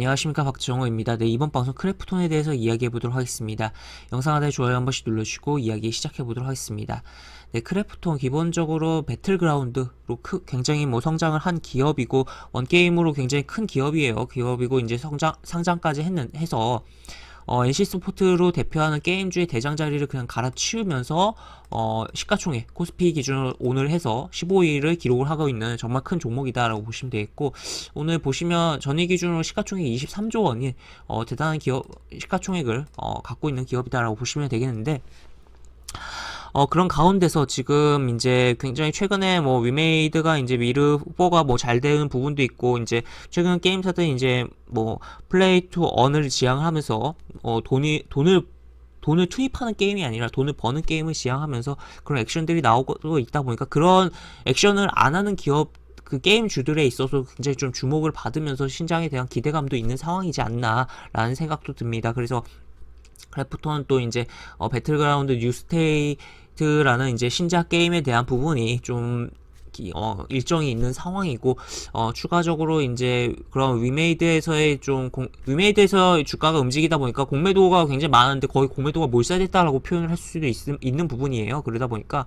안녕하십니까 박정호입니다. 네 이번 방송 크래프톤에 대해서 이야기해 보도록 하겠습니다. 영상 하단에 좋아요 한 번씩 눌러주시고 이야기 시작해 보도록 하겠습니다. 네 크래프톤 기본적으로 배틀그라운드로 크, 굉장히 뭐 성장을 한 기업이고 원게임으로 굉장히 큰 기업이에요. 기업이고 이제 성장 상장까지 했는 해서 어, NC 스포츠로 대표하는 게임주의 대장 자리를 그냥 갈아치우면서 어, 시가총액 코스피 기준으로 오늘 해서 15위를 기록을 하고 있는 정말 큰 종목이다라고 보시면 되겠고 오늘 보시면 전일 기준으로 시가총액 23조 원이 어, 대단한 기업 시가총액을 어, 갖고 있는 기업이다라고 보시면 되겠는데 어, 그런 가운데서 지금 이제 굉장히 최근에 뭐 위메이드가 이제 미르 4가 뭐 잘 되는 부분도 있고 이제 최근 게임사들이 이제 뭐 플레이 투 언을 지향하면서 어, 돈이 돈을 돈을 투입하는 게임이 아니라 돈을 버는 게임을 지향하면서 그런 액션들이 나오고 있다 보니까 그런 액션을 안 하는 기업 그 게임 주들에 있어서 굉장히 좀 주목을 받으면서 신장에 대한 기대감도 있는 상황이지 않나라는 생각도 듭니다. 그래서 크래프톤 또 이제 어, 배틀그라운드 뉴스테이트라는 이제 신작 게임에 대한 부분이 좀 기- 어, 일정이 있는 상황이고 어, 추가적으로 이제 그런 위메이드에서의 좀 공, 위메이드에서 주가가 움직이다 보니까 공매도가 굉장히 많은데 거의 공매도가 몰살됐다라고 표현을 할 수도 있, 있는 부분이에요. 그러다 보니까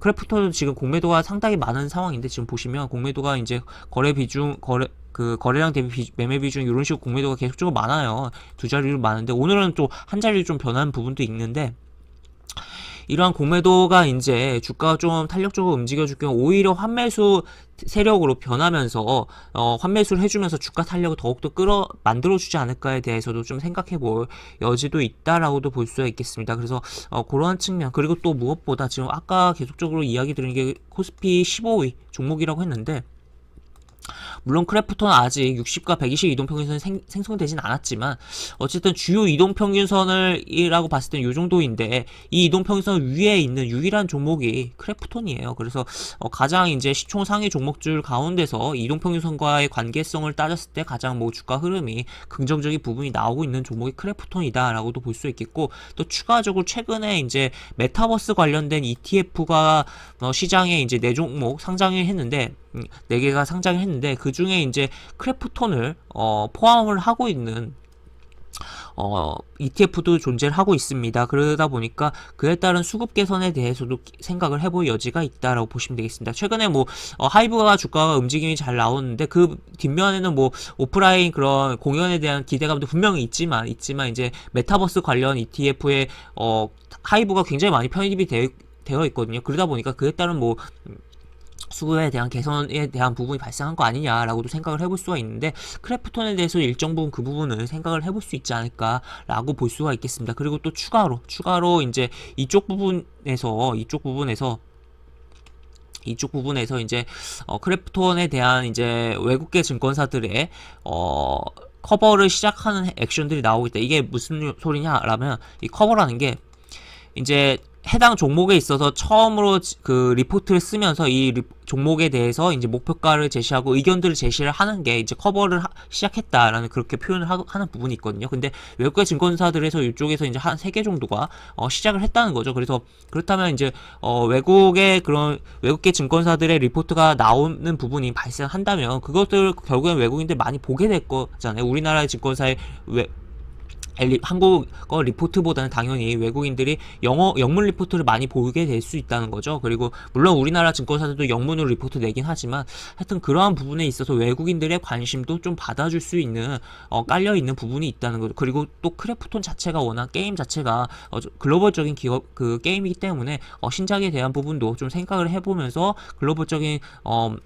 크래프톤은 지금 공매도가 상당히 많은 상황인데 지금 보시면 공매도가 이제 거래 비중 거래 그 거래량 대비 비- 매매 비중 이런 식으로 공매도가 계속적으로 많아요. 두 자리로 많은데 오늘은 또 한 자리로 좀 변하는 부분도 있는데 이러한 공매도가 이제 주가가 좀 탄력적으로 움직여줄 경우 오히려 환매수 세력으로 변하면서 어, 환매수를 해주면서 주가 탄력을 더욱더 끌어 만들어주지 않을까에 대해서도 좀 생각해볼 여지도 있다라고도 볼 수가 있겠습니다. 그래서 어, 그러한 측면 그리고 또 무엇보다 지금 아까 계속적으로 이야기 드린 게 코스피 15위 종목이라고 했는데 물론 크래프톤은 아직 60과 120 이동평균선이 생, 생성되진 않았지만 어쨌든 주요 이동평균선을이라고 봤을 땐 이 정도인데 이 이동평균선 위에 있는 유일한 종목이 크래프톤이에요. 그래서 어, 가장 이제 시총 상위 종목줄 가운데서 이동평균선과의 관계성을 따졌을 때 가장 뭐 주가 흐름이 긍정적인 부분이 나오고 있는 종목이 크래프톤이다라고도 볼 수 있겠고 또 추가적으로 최근에 이제 메타버스 관련된 ETF가 어, 시장에 이제 네 종목 상장을 했는데 음, 네 개가 상장을 했는데 그 중에 이제 크래프톤을 어, 포함을 하고 있는 어, ETF도 존재를 하고 있습니다. 그러다 보니까 그에 따른 수급 개선에 대해서도 기- 생각을 해볼 여지가 있다라고 보시면 되겠습니다. 최근에 뭐 어, 하이브가 주가가 움직임이 잘 나오는데 그 뒷면에는 뭐 오프라인 그런 공연에 대한 기대감도 분명히 있지만 있지만 이제 메타버스 관련 ETF에 어, 하이브가 굉장히 많이 편입이 되어, 되어 있거든요. 그러다 보니까 그에 따른 뭐 수급에 대한 개선에 대한 부분이 발생한 거 아니냐라고도 생각을 해볼 수가 있는데 크래프톤에 대해서 일정 부분 그 부분을 생각을 해볼 수 있지 않을까라고 볼 수가 있겠습니다. 그리고 또 추가로 추가로 이제 이쪽 부분에서 이쪽 부분에서 이쪽 부분에서 이제 어, 크래프톤에 대한 이제 외국계 증권사들의 어, 커버를 시작하는 액션들이 나오고 있다. 이게 무슨 소리냐라면 이 커버라는 게 이제 해당 종목에 있어서 처음으로 지- 그 리포트를 쓰면서 이 리- 종목에 대해서 이제 목표가를 제시하고 의견들을 제시를 하는 게 이제 커버를 하- 시작했다라는 그렇게 표현을 하, 는 부분이 있거든요. 근데 외국의 증권사들에서 이쪽에서 이제 한 세 개 정도가 어, 시작을 했다는 거죠. 그래서 그렇다면 이제 어, 외국의 그런 외국계 증권사들의 리포트가 나오는 부분이 발생한다면 그것들 결국엔 외국인들 많이 보게 될 거잖아요. 우리나라의 증권사의 외, 한국어 리포트보다는 당연히 외국인들이 영어 영문 리포트를 많이 보게 될 수 있다는 거죠. 그리고 물론 우리나라 증권사들도 영문으로 리포트 내긴 하지만 하여튼 그러한 부분에 있어서 외국인들의 관심도 좀 받아줄 수 있는 어, 깔려 있는 부분이 있다는 거죠. 그리고 또 크래프톤 자체가 워낙 게임 자체가 어, 저- 글로벌적인 기업 그 게임이기 때문에 어, 신작에 대한 부분도 좀 생각을 해보면서 글로벌적인 어, 시-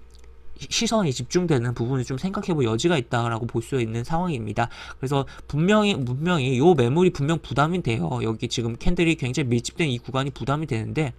시선이 집중되는 부분을 좀 생각해볼 여지가 있다라고 볼 수 있는 상황입니다. 그래서 분명히 분명히 요 매물이 분명 부담이 돼요. 여기 지금 캔들이 굉장히 밀집된 이 구간이 부담이 되는데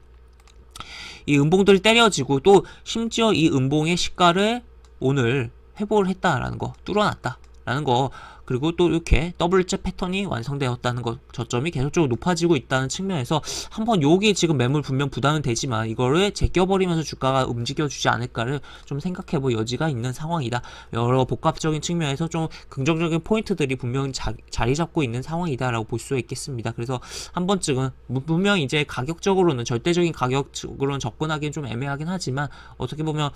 이 음봉들이 때려지고 또 심지어 이 음봉의 시가를 오늘 회복을 했다라는 거 뚫어놨다 라는 거 그리고 또 이렇게 더블째 패턴이 완성되었다는 것 저점이 계속적으로 높아지고 있다는 측면에서 한번 여기 지금 매물 분명 부담은 되지만 이거를 제껴버리면서 주가가 움직여주지 않을까를 좀 생각해볼 여지가 있는 상황이다. 여러 복합적인 측면에서 좀 긍정적인 포인트들이 분명히 자, 자리 잡고 있는 상황이다라고 볼 수 있겠습니다. 그래서 한 번쯤은 무- 분명 이제 가격적으로는 절대적인 가격적으로는 접근하기는 좀 애매하긴 하지만 어떻게 보면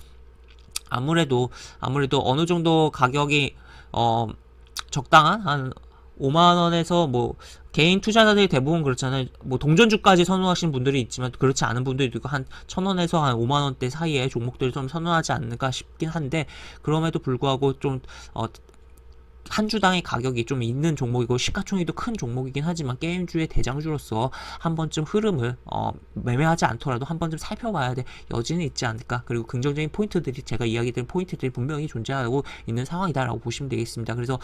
아무래도 아무래도 어느 정도 가격이 어 적당한 한 5만 원에서 뭐 개인 투자자들이 대부분 그렇잖아요. 뭐 동전주까지 선호하시는 분들이 있지만 그렇지 않은 분들도 있고 한 천 원에서 한 5만 원대 사이에 종목들을 좀 선호하지 않을까 싶긴 한데 그럼에도 불구하고 좀 어, 한 주당의 가격이 좀 있는 종목이고 시가총액도 큰 종목이긴 하지만 게임주의 대장주로서 한 번쯤 흐름을 어, 매매하지 않더라도 한 번쯤 살펴봐야 될 여지는 있지 않을까. 그리고 긍정적인 포인트들이 제가 이야기드린 포인트들이 분명히 존재하고 있는 상황이다라고 보시면 되겠습니다. 그래서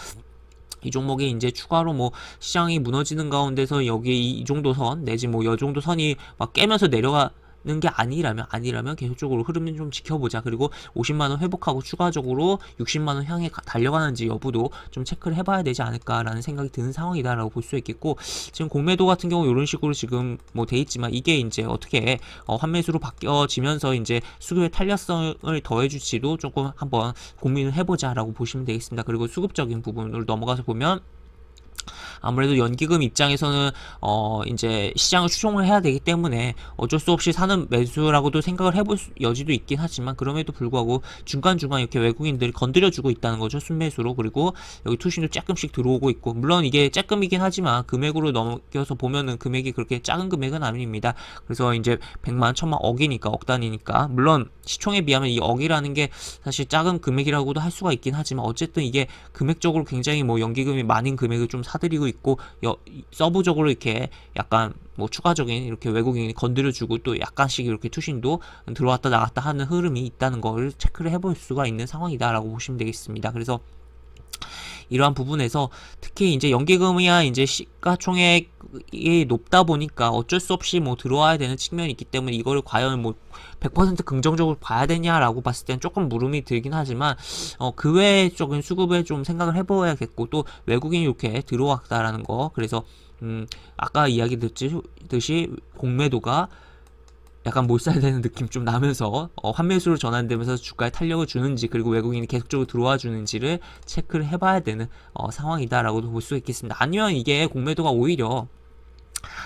이 종목이 이제 추가로 뭐 시장이 무너지는 가운데서 여기 이, 이 정도 선 내지 뭐 여 정도 선이 막 깨면서 내려가는 게 아니라면 아니라면 계속적으로 흐름을 좀 지켜보자 그리고 50만 원 회복하고 추가적으로 60만 원 향해 가- 달려가는지 여부도 좀 체크를 해봐야 되지 않을까라는 생각이 드는 상황이다라고 볼 수 있겠고 지금 공매도 같은 경우 이런 식으로 지금 뭐 돼 있지만 이게 이제 어떻게 어, 환매수로 바뀌어지면서 이제 수급의 탄력성을 더해줄지도 조금 한번 고민을 해보자라고 보시면 되겠습니다. 그리고 수급적인 부분으로 넘어가서 보면 아무래도 연기금 입장에서는 어 이제 시장을 추종을 해야 되기 때문에 어쩔 수 없이 사는 매수라고도 생각을 해볼 수- 여지도 있긴 하지만 그럼에도 불구하고 중간중간 이렇게 외국인들이 건드려주고 있다는 거죠 순매수로. 그리고 여기 투신도 조금씩 들어오고 있고. 물론 이게 조금이긴 하지만 금액으로 넘겨서 보면은 금액이 그렇게 작은 금액은 아닙니다. 그래서 이제 100만, 1000만, 억이니까 억 단위니까. 물론 시총에 비하면 이 억이라는 게 사실 작은 금액이라고도 할 수가 있긴 하지만 어쨌든 이게 금액적으로 굉장히 뭐 연기금이 많은 금액을 좀 사들이고 있고 여, 서브적으로 이렇게 약간 뭐 추가적인 이렇게 외국인이 건드려주고 또 약간씩 이렇게 투신도 들어왔다 나갔다 하는 흐름이 있다는 걸 체크를 해볼 수가 있는 상황이다라고 보시면 되겠습니다. 그래서 이러한 부분에서 특히 이제 연기금이야 이제 시가총액이 높다 보니까 어쩔 수 없이 뭐 들어와야 되는 측면이 있기 때문에 이거를 과연 뭐 100% 긍정적으로 봐야 되냐라고 봤을 땐 조금 물음이 들긴 하지만 어, 그 외적인 수급에 좀 생각을 해봐야겠고 또 외국인이 이렇게 들어왔다라는 거. 그래서 음, 아까 이야기 듣지, 듯이 공매도가 약간 몰살되는 느낌 좀 나면서 어, 환매수로 전환되면서 주가에 탄력을 주는지 그리고 외국인이 계속적으로 들어와 주는지를 체크를 해봐야 되는 어, 상황이다라고도 볼 수 있겠습니다. 아니면 이게 공매도가 오히려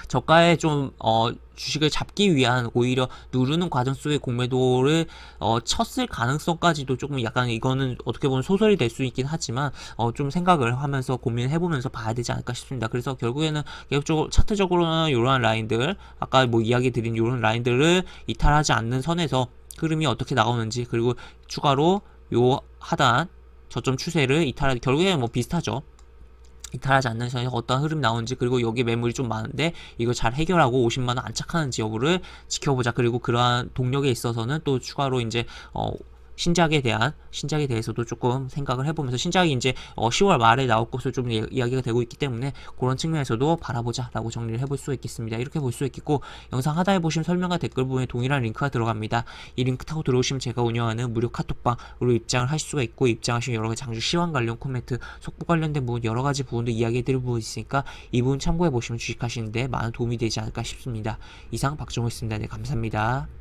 저가에 좀 어, 주식을 잡기 위한 오히려 누르는 과정 속에 공매도를 어, 쳤을 가능성까지도 조금 약간 이거는 어떻게 보면 소설이 될 수 있긴 하지만 어, 좀 생각을 하면서 고민을 해보면서 봐야 되지 않을까 싶습니다. 그래서 결국에는 계속적으로 차트적으로는 이러한 라인들 아까 뭐 이야기 드린 이런 라인들을 이탈하지 않는 선에서 흐름이 어떻게 나오는지 그리고 추가로 요 하단 저점 추세를 이탈하기 결국에는 뭐 비슷하죠. 이탈하지 않는 선에서 어떤 흐름이 나오는지 그리고 여기 매물이 좀 많은데 이걸 잘 해결하고 50만 원 안착하는지 여부를 지켜보자. 그리고 그러한 동력에 있어서는 또 추가로 이제 어 신작에 대한 신작에 대해서도 조금 생각을 해보면서 신작이 이제 어 10월 말에 나올 것으로 좀 이- 이야기가 되고 있기 때문에 그런 측면에서도 바라보자라고 정리를 해볼 수 있겠습니다. 이렇게 볼 수 있겠고 영상 하단에 보시면 설명과 댓글 부분에 동일한 링크가 들어갑니다. 이 링크 타고 들어오시면 제가 운영하는 무료 카톡방으로 입장을 하실 수가 있고 입장하시면 여러 가지 장주 시황 관련 코멘트, 속보 관련된 부분 여러 가지 부분도 이야기해드릴 부분 있으니까 이 부분 참고해 보시면 주식하시는데 많은 도움이 되지 않을까 싶습니다. 이상 박정호였습니다. 네 감사합니다.